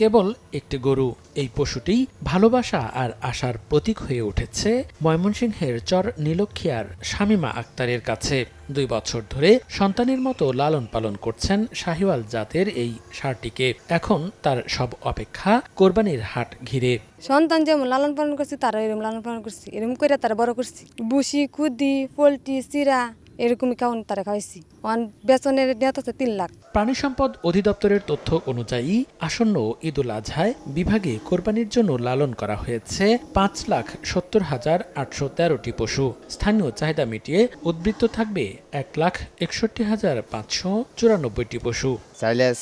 কেবল একটি গরু। এই পশুটি ভালোবাসা আর আশার প্রতীক হয়ে উঠেছে ময়মনসিংহের চর নীলক্ষিয়ার শামিমা আক্তারের কাছে। দুই বছর ধরে সন্তানের মতো লালন পালন করছেন শাহিওয়াল জাতের এই ষাঁড়টিকে। এখন তার সব অপেক্ষা কোরবানির হাট ঘিরে। সন্তান যেমন লালন পালন করছি তারা এরকম লালন পালন করছি। এরকম করে তারা বড় করছি। বুসি কুদি পোলট্রি চিরা এরকমই খাওয়ান তারা খাওয়াইছি। অন বেতনের নেত হচ্ছে তিন লাখ। প্রাণী সম্পদ অধিদপ্তরের তথ্য অনুযায়ী আসন্ন ঈদুল আজহায় বিভাগে কোরবানির জন্য লালন করা হয়েছে পাঁচ লাখ সত্তর হাজার আটশো তেরোটি পশু। স্থানীয় চাহিদা মিটিয়ে উদ্বৃত্ত থাকবে এক লাখ একষট্টি হাজার পাঁচশো চুরানব্বইটি পশু। চাইলেস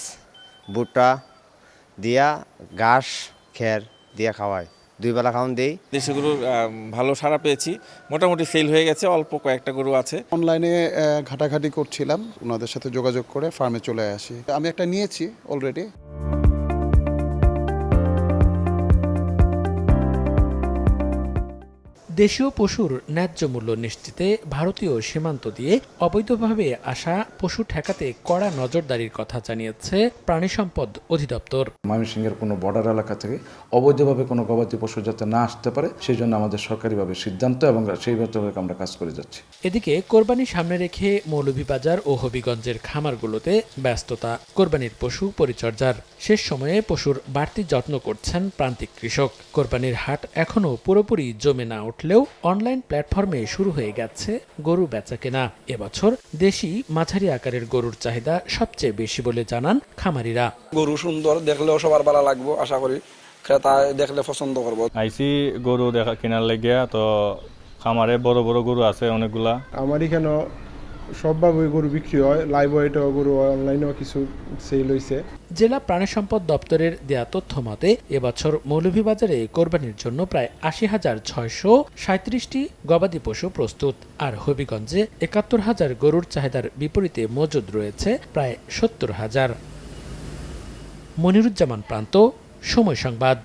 ভুট্টা দিয়া ঘাস খের দিয়া খাওয়াই দুই বেলা খাওয়ান দিই। দেশি গরুর ভালো সারা পেয়েছি। মোটামুটি সেল হয়ে গেছে অল্প কয়েকটা গরু আছে। অনলাইনে ঘাটাঘাটি করছিলাম ওনাদের সাথে যোগাযোগ করে ফার্মে চলে আসি। আমি একটা নিয়েছি অলরেডি দেশীয় পশুর ন্যায্য মূল্য নিশ্চিতে ভারতীয় সীমান্ত দিয়ে অবৈধভাবে আসা পশু ঠেকাতে কড়া নজরদারির কথা জানিয়েছে প্রাণী সম্পদ অধিদপ্তর। ময়মনসিংহের কোনো বর্ডার এলাকা থেকে অবৈধভাবে কোনো গবাদি পশু যাতে না আসতে পারে সেই জন্য আমাদের সরকারিভাবে সিদ্ধান্ত এবং সেই মোতাবেক আমরা কাজ করে যাচ্ছি। এদিকে কোরবানি সামনে রেখে মৌলভীবাজার ও হবিগঞ্জের খামারগুলোতে ব্যস্ততা কোরবানির পশু পরিচর্যার। শেষ সময়ে পশুর বাড়তি যত্ন করছেন প্রান্তিক কৃষক। কোরবানির হাট এখনও পুরোপুরি জমে না উঠলেও অনলাইন প্ল্যাটফর্মে শুরু হয়ে গেছে গরু বেচা কেনা। এবছর দেশি মাঝারি আকারের গরুর চাহিদা সবচেয়ে বেশি বলে জানান খামারিরা। গরু সুন্দর দেখলেও সবার ভালো লাগবো আশা করি ক্রেতা দেখলে পছন্দ করব। আইসি গরু দেখা কেনার লেগে তো খামারে বড় বড় গরু আছে অনেকগুলা। আমার এখানে সবভাবে গরু বিক্রি হয় লাইভ ওয়েটেও গরু অনলাইনেও কিছু সেল হয়েছে জেলা প্রাণী সম্পদ দপ্তরের দেয়া তথ্য মতে, এবছর মৌলভীবাজারে কোরবানির জন্য প্রায় আশি হাজার ছয়শো সাঁত্রিশটি গবাদি পশু প্রস্তুত। আর হবিগঞ্জে একাত্তর হাজার গরুর চাহিদার বিপরীতে মজুদ রয়েছে প্রায় সত্তর হাজার। মনিরুজ্জামান প্রান্ত, সময় সংবাদ।